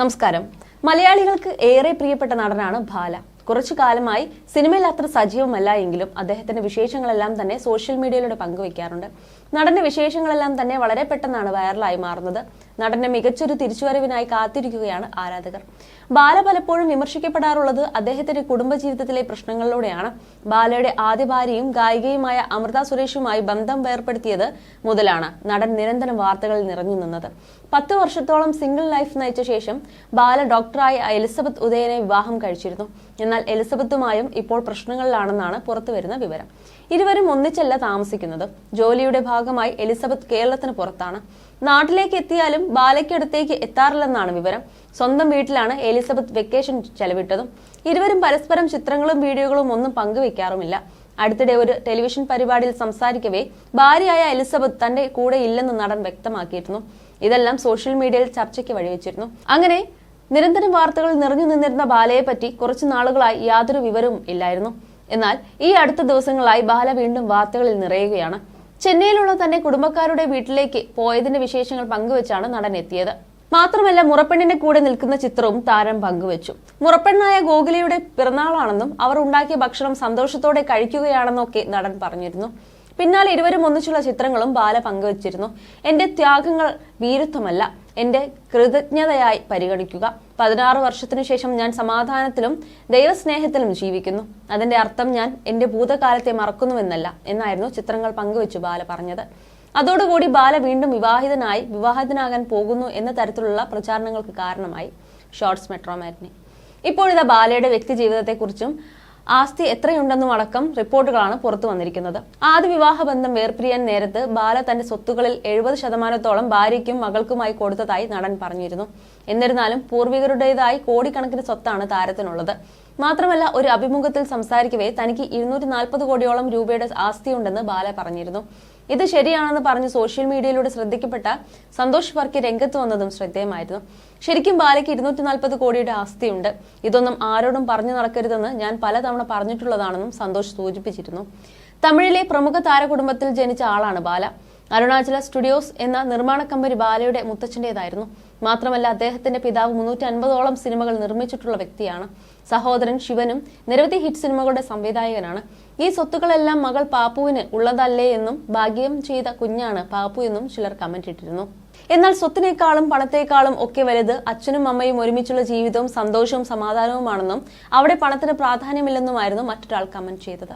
നമസ്കാരം. മലയാളികൾക്ക് ഏറെ പ്രിയപ്പെട്ട നടനാണ് ബാല. കുറച്ചു കാലമായി സിനിമയിൽ അത്ര സജീവമല്ല എങ്കിലും അദ്ദേഹത്തിന്റെ വിശേഷങ്ങളെല്ലാം തന്നെ സോഷ്യൽ മീഡിയയിലൂടെ പങ്കുവയ്ക്കാറുണ്ട്. നടന്റെ വിശേഷങ്ങളെല്ലാം തന്നെ വളരെ പെട്ടെന്നാണ് വൈറലായി മാറുന്നത്. നടന്റെ മികച്ചൊരു തിരിച്ചുവരവിനായി കാത്തിരിക്കുകയാണ് ആരാധകർ. ബാല പലപ്പോഴും വിമർശിക്കപ്പെടാറുള്ളത് അദ്ദേഹത്തിന്റെ കുടുംബജീവിതത്തിലെ പ്രശ്നങ്ങളിലൂടെയാണ്. ബാലയുടെ ആദ്യ ഭാര്യയും ഗായികയുമായ അമൃത സുരേഷുമായി ബന്ധം വേർപ്പെടുത്തിയത് മുതലാണ് നടൻ നിരന്തരം വാർത്തകളിൽ നിറഞ്ഞു നിന്നത്. പത്ത് വർഷത്തോളം സിംഗിൾ ലൈഫ് നയിച്ച ശേഷം ബാല ഡോക്ടറായ എലിസബത്ത് ഉദയനെ വിവാഹം കഴിച്ചിരുന്നു. എന്നാൽ എലിസബത്തുമായും ഇപ്പോൾ പ്രശ്നങ്ങളിലാണെന്നാണ് പുറത്തുവരുന്ന വിവരം. ഇരുവരും ഒന്നിച്ചല്ല താമസിക്കുന്നത്. ജോലിയുടെ ഭാഗമായി എലിസബത്ത് കേരളത്തിന് പുറത്താണ്. നാട്ടിലേക്ക് എത്തിയാലും ബാലയ്ക്കടുത്തേക്ക് എത്താറില്ലെന്നാണ് വിവരം. സ്വന്തം വീട്ടിലാണ് എലിസബത്ത് വെക്കേഷൻ ചെലവിട്ടതും. ഇരുവരും പരസ്പരം ചിത്രങ്ങളും വീഡിയോകളും ഒന്നും പങ്കുവെക്കാറുമില്ല. അടുത്തിടെ ഒരു ടെലിവിഷൻ പരിപാടിയിൽ സംസാരിക്കവേ ഭാര്യയായ എലിസബത്ത് തന്റെ കൂടെ ഇല്ലെന്ന് നടൻ വ്യക്തമാക്കിയിരുന്നു. ഇതെല്ലാം സോഷ്യൽ മീഡിയയിൽ ചർച്ചയ്ക്ക് വഴിവെച്ചിരുന്നു. അങ്ങനെ നിരന്തരം വാർത്തകൾ നിറഞ്ഞു നിന്നിരുന്ന ബാലയെ പറ്റി കുറച്ചു നാളുകളായി യാതൊരു വിവരവും ഇല്ലായിരുന്നു. എന്നാൽ ഈ അടുത്ത ദിവസങ്ങളായി ബാല വീണ്ടും വാർത്തകളിൽ നിറയുകയാണ്. ചെന്നൈയിലുള്ള തന്റെ കുടുംബക്കാരുടെ വീട്ടിലേക്ക് പോയതിന്റെ വിശേഷങ്ങൾ പങ്കുവെച്ചാണ് നടൻ എത്തിയത്. മാത്രമല്ല മുറപ്പെണ്ണിന്റെ കൂടെ നിൽക്കുന്ന ചിത്രവും താരം പങ്കുവച്ചു. മുറപ്പെണ്ണായ ഗോകുലയുടെ പിറന്നാളാണെന്നും അവർ ഉണ്ടാക്കിയ ഭക്ഷണം സന്തോഷത്തോടെ കഴിക്കുകയാണെന്നൊക്കെ നടൻ പറഞ്ഞിരുന്നു. പിന്നാലെ ഇരുവരും ഒന്നിച്ചുള്ള ചിത്രങ്ങളും ബാല പങ്കുവച്ചിരുന്നു. എന്റെ ത്യാഗങ്ങൾ വീരുത്വമല്ല എന്റെ കൃതജ്ഞതയായി പരിഗണിക്കുക. പതിനാറ് വർഷത്തിനു ശേഷം ഞാൻ സമാധാനത്തിലും ദൈവസ്നേഹത്തിലും ജീവിക്കുന്നു. അതിന്റെ അർത്ഥം ഞാൻ എന്റെ ഭൂതകാലത്തെ മറക്കുന്നുവെന്നല്ല എന്നായിരുന്നു ചിത്രങ്ങൾ പങ്കുവെച്ചു ബാല പറഞ്ഞത്. അതോടുകൂടി ബാല വീണ്ടും വിവാഹിതനായി വിവാഹിതനാകാൻ പോകുന്നു എന്ന തരത്തിലുള്ള പ്രചാരണങ്ങൾക്ക് കാരണമായി. ഷോർട്സ് മെട്രോമാറ്റിനി ഇപ്പോഴിതാ ബാലയുടെ വ്യക്തി ജീവിതത്തെക്കുറിച്ചും ആസ്തി എത്രയുണ്ടെന്നും അടക്കം റിപ്പോർട്ടുകളാണ് പുറത്തു വന്നിരിക്കുന്നത്. ആദ്യ വിവാഹ ബന്ധം വേർപിരിയാൻ നേരത്ത് ബാല തന്റെ സ്വത്തുക്കളിൽ എഴുപത് ശതമാനത്തോളം ഭാര്യയ്ക്കും മകൾക്കുമായി കൊടുത്തതായി നടൻ പറഞ്ഞിരുന്നു. എന്നിരുന്നാലും പൂർവികരുടേതായി കോടിക്കണക്കിന് സ്വത്താണ് താരത്തിനുള്ളത്. മാത്രമല്ല ഒരു അഭിമുഖത്തിൽ സംസാരിക്കവേ തനിക്ക് ഇരുന്നൂറ്റി നാൽപ്പത് കോടിയോളം രൂപയുടെ ആസ്തിയുണ്ടെന്ന് ബാല പറഞ്ഞിരുന്നു. ഇത് ശരിയാണെന്ന് പറഞ്ഞ് സോഷ്യൽ മീഡിയയിലൂടെ ശ്രദ്ധിക്കപ്പെട്ട സന്തോഷ് വർക്കി രംഗത്ത് വന്നതും ശ്രദ്ധേയമായിരുന്നു. ശരിക്കും ബാലയ്ക്ക് ഇരുന്നൂറ്റി നാൽപ്പത് കോടിയുടെ ആസ്തിയുണ്ട്. ഇതൊന്നും ആരോടും പറഞ്ഞു നടക്കരുതെന്ന് ഞാൻ പലതവണ പറഞ്ഞിട്ടുള്ളതാണെന്നും സന്തോഷ് സൂചിപ്പിച്ചിരുന്നു. തമിഴിലെ പ്രമുഖ താരകുടുംബത്തിൽ ജനിച്ച ആളാണ് ബാല. അരുണാചല സ്റ്റുഡിയോസ് എന്ന നിർമ്മാണ കമ്പനി ബാലയുടെ മുത്തച്ഛന്റെതായിരുന്നു മാത്രമല്ല അദ്ദേഹത്തിന്റെ പിതാവ് മുന്നൂറ്റി അൻപതോളം സിനിമകൾ നിർമ്മിച്ചിട്ടുള്ള വ്യക്തിയാണ്. സഹോദരൻ ശിവനും നിരവധി ഹിറ്റ് സിനിമകളുടെ സംവിധായകനാണ്. ഈ സ്വത്തുക്കളെല്ലാം മകൾ പാപ്പുവിന് ഉള്ളതല്ലേ എന്നും ഭാഗ്യം ചെയ്ത കുഞ്ഞാണ് പാപ്പു എന്നും ചിലർ കമന്റ് ഇട്ടിരുന്നു. എന്നാൽ സ്വത്തിനേക്കാളും പണത്തേക്കാളും ഒക്കെ വലുത് അച്ഛനും അമ്മയും ഒരുമിച്ചുള്ള ജീവിതവും സന്തോഷവും സമാധാനവുമാണെന്നും അവിടെ പണത്തിന് പ്രാധാന്യമില്ലെന്നുമായിരുന്നു മറ്റൊരാൾ കമന്റ് ചെയ്തത്.